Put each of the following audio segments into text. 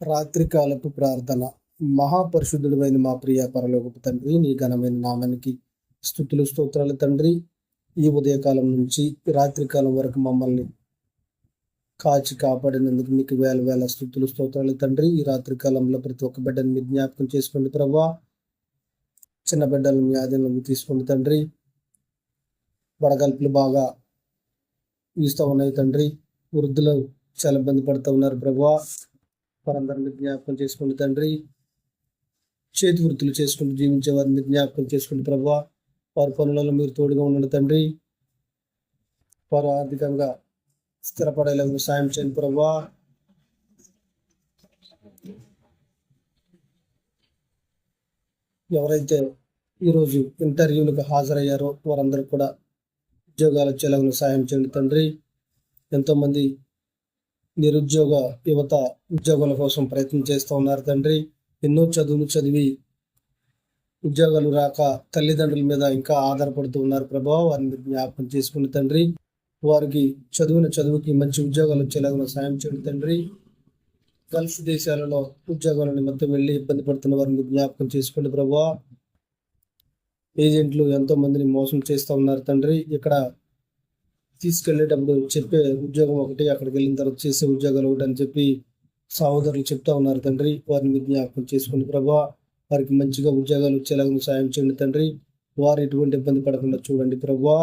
రాత్రికాలపు ప్రార్థన. మహాపరిశుద్ధుడైన మా ప్రియ పరలోకపు తండ్రి నీ ఘనమైన నామానికి స్థుతులు స్తోత్రాలు తండ్రి. ఈ ఉదయకాలం నుంచి రాత్రికాలం వరకు మమ్మల్ని కాచి కాపాడినందుకు మీకు వేల వేల స్థుతులు స్తోత్రాలు తండ్రి. ఈ రాత్రికాలంలో ప్రతి ఒక్క బిడ్డని మీ జ్ఞాపకం చేసుకోండి ప్రభా. చిన్న బిడ్డలను మీ ఆధీనంలో తీసుకోండి తండ్రి. వడగల్పులు బాగా వీస్తూ ఉన్నాయి తండ్రి. వృద్ధులు చాలా ఇబ్బంది పడుతూ ఉన్నారు ప్రభా. వారందరిని జ్ఞాపకం చేసుకోండి తండ్రి చేతి వృత్తులు చేసుకుంటూ జీవించే వారిని జ్ఞాపకం చేసుకోండి ప్రభా వారి పనులలో మీరు తోడుగా ఉండండి తండ్రి. వారు ఆర్థికంగా స్థిరపడేలాగా సాయం చేయండి ప్రభా ఎవరైతే ఈరోజు ఇంటర్వ్యూలకు హాజరయ్యారో వారందరూ కూడా ఉద్యోగాలు వచ్చేలాగా సాయం చేయండి తండ్రి. ఎంతోమంది నిరుద్యోగ యువత ఉద్యోగాల కోసం ప్రయత్నం చేస్తూ ఉన్నారు తండ్రి. ఎన్నో చదువులు చదివి ఉద్యోగాలు రాక తల్లిదండ్రుల మీద ఇంకా ఆధారపడుతూ ఉన్నారు ప్రభావ వారిని జ్ఞాపకం చేసుకుని తండ్రి. వారికి చదివిన చదువుకి మంచి ఉద్యోగాలు వచ్చేలాగా సాయం చేయండి తండ్రి. గల్ఫ్ దేశాలలో ఉద్యోగాల నిమిత్తం వెళ్ళి ఇబ్బంది పడుతున్న వారిని జ్ఞాపకం చేసుకోండి ప్రభా. ఏజెంట్లు ఎంతో మందిని మోసం చేస్తూ ఉన్నారు తండ్రి. ఇక్కడ తీసుకెళ్ళేటప్పుడు చెప్పే ఉద్యోగం ఒకటి అక్కడికి వెళ్ళిన తర్వాత చేసే ఉద్యోగాలు ఒకటి అని చెప్పి సహోదరులు చెప్తా ఉన్నారు తండ్రి. వారిని మీరు జ్ఞాపకం చేసుకోండి ప్రభా. వారికి మంచిగా ఉద్యోగాలు వచ్చేలాగా సాయం చేయండి తండ్రి. వారు ఎటువంటి ఇబ్బంది పడకుండా చూడండి ప్రభా.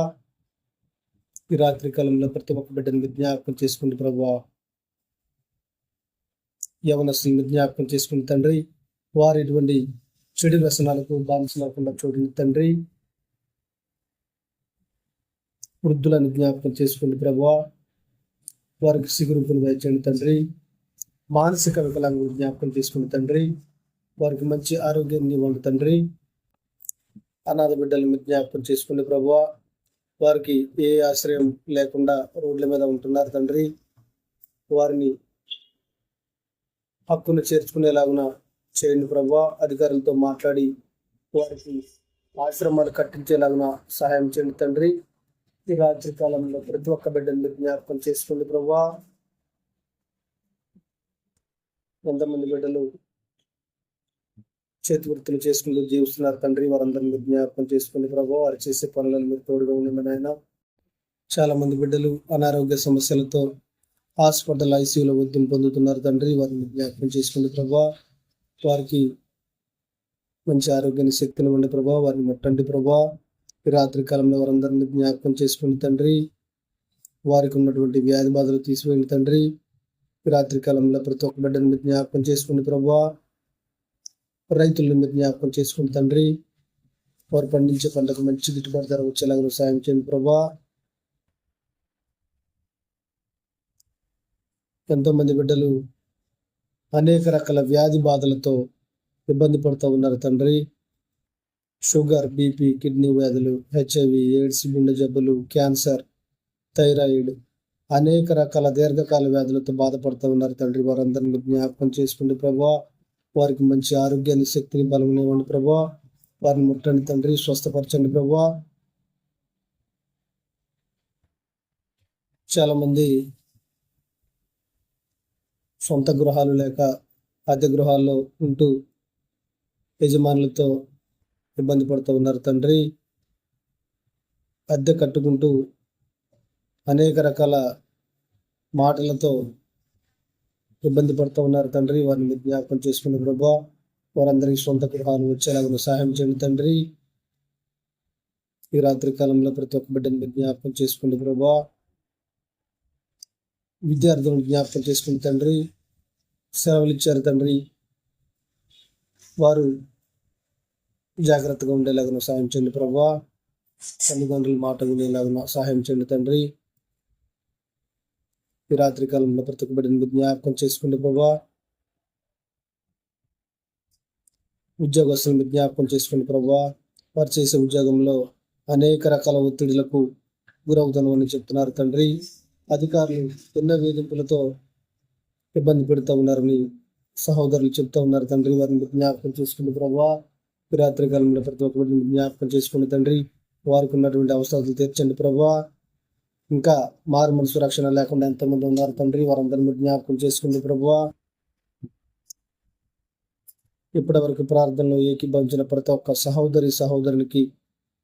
ఈ రాత్రి కాలంలో ప్రతి ఒక్క బిడ్డని మీరు జ్ఞాపకం చేసుకోండి ప్రభా. యవనస్తుని జ్ఞాపకం చేసుకుని తండ్రి. వారు ఎటువంటి చెడు వ్యసనాలకు బానిసలకుండా చూడండి తండ్రి. వృద్ధులను జ్ఞాపకం చేసుకోండి ప్రభా వారికి సిగురుపులు దయచేయండి తండ్రి. మానసిక వికలాంగులు జ్ఞాపకం చేసుకుని తండ్రి. వారికి మంచి ఆరోగ్యాన్ని ఇవ్వండి తండ్రి. అనాథ బిడ్డలు మీరు జ్ఞాపకం చేసుకోండి ప్రభా వారికి ఏ ఆశ్రయం లేకుండా రోడ్ల మీద ఉంటున్నారు తండ్రి. వారిని హక్కును చేర్చుకునేలాగున చేయండి ప్రభా అధికారులతో మాట్లాడి వారికి ఆశ్రమాలు కట్టించేలాగున సహాయం చేయండి తండ్రి. ఈ రాత్రి కాలంలో ప్రతి ఒక్క బిడ్డను జ్ఞాపకం చేసుకోండి ప్రభా ఎంతమంది బిడ్డలు చేతి వృత్తులు చేసుకుంటూ జీవిస్తున్నారు తండ్రి వారందరిని మీరు జ్ఞాపకం చేసుకోండి ప్రభావ వారు చేసే పనులను మీరు తోడుగా ఉండండి నాయన. చాలా మంది బిడ్డలు అనారోగ్య సమస్యలతో హాస్పిటల్ ఐసీయూలో వృద్ధిని పొందుతున్నారు తండ్రి. వారిని జ్ఞాపకం చేసుకోండి ప్రభా వారికి మంచి ఆరోగ్యాన్ని శక్తిని ఉండే ప్రభా వారిని ముట్టండి ప్రభా ఈ రాత్రి కాలంలో వారందరిని జ్ఞాపకం చేసుకుని తండ్రి వారికి ఉన్నటువంటి వ్యాధి బాధలు తీసివేయండి తండ్రి. ఈ రాత్రి కాలంలో ప్రతి ఒక్క బిడ్డని మీరు జ్ఞాపకం చేసుకోండి ప్రభా రైతులను మీరు జ్ఞాపకం చేసుకోండి తండ్రి వారు పండించే పంటకు మంచి గిట్టుబాటు ధర వచ్చేలాగా సాయం చేయండి ప్రభా. ఎంతో మంది బిడ్డలు అనేక రకాల వ్యాధి బాధలతో ఇబ్బంది పడుతూ ఉన్నారు తండ్రి. షుగర్ బీపీ కిడ్నీ వ్యాధులు హెచ్ఐవి ఎయిడ్స్ గుండె జబ్బులు క్యాన్సర్ థైరాయిడ్ అనేక రకాల దీర్ఘకాల వ్యాధులతో బాధపడుతూ ఉన్నారు తండ్రి వారందరిని జ్ఞాపకం చేసుకోండి ప్రభా వారికి మంచి ఆరోగ్యాన్ని శక్తిని బలం ఇవ్వండి ప్రభా. వారిని ముట్టండి తండ్రి స్వస్థపరచండి ప్రభా. చాలా మంది సొంత గృహాలు లేక అద్దె గృహాల్లో ఉంటూ యజమానులతో ఇబ్బంది పడుతూ ఉన్నారు తండ్రి. అద్దె కట్టుకుంటూ అనేక రకాల మాటలతో ఇబ్బంది పడుతూ ఉన్నారు తండ్రి. వారిని మీరు జ్ఞాపకం చేసుకున్న ప్రభా వారందరికీ సొంత గృహాలు వచ్చేలాగా సహాయం చేయండి తండ్రి. ఈ రాత్రి కాలంలో ప్రతి ఒక్క బిడ్డను మీరు జ్ఞాపకం చేసుకోండి ప్రభా విద్యార్థులను జ్ఞాపకం చేసుకుని తండ్రి సేవలు ఇచ్చారు తండ్రి. వారు జాగ్రత్తగా ఉండేలాగా సహాయం చేయండి ప్రభా. తల్లిదండ్రుల మాట వినేలాగా సహాయం చేయండి తండ్రి. ఈ రాత్రి కాలంలో ప్రతి ఒక్క బిడ్డను జ్ఞాపకం చేసుకోండి ప్రభా. ఉద్యోగస్తులను జ్ఞాపకం చేసుకోండి ప్రభా. వారు చేసే ఉద్యోగంలో అనేక రకాల ఒత్తిడులకు గురవుతామని చెప్తున్నారు తండ్రి. అధికారులు ఎన్నో వేధింపులతో ఇబ్బంది పెడుతూ ఉన్నారని సహోదరులు చెప్తా ఉన్నారు తండ్రి. వారిని జ్ఞాపకం చేసుకుంటూ ప్రభా. రాత్రి కాలంలో ప్రతి ఒక్క బిడ్డను జ్ఞాపకం చేసుకుని తండ్రి వారికి ఉన్నటువంటి అవసరాలు తీర్చండి ప్రభా. ఇంకా మారు మనసు రక్షణ లేకుండా ఎంతమంది ఉన్నారు తండ్రి వారందరిని మీరు జ్ఞాపకం చేసుకుంది ప్రభువా ఇప్పటి వరకు ప్రార్థనలో ఏకీభవించిన ప్రతి ఒక్క సహోదరి సహోదరునికి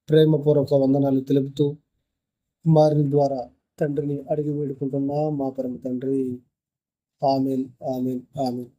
ప్రేమపూర్వక వందనాలు తెలుపుతూ మారిన ద్వారా తండ్రిని అడిగి వేడుకుంటున్నా మా పరమ తండ్రి. Amen amen amen.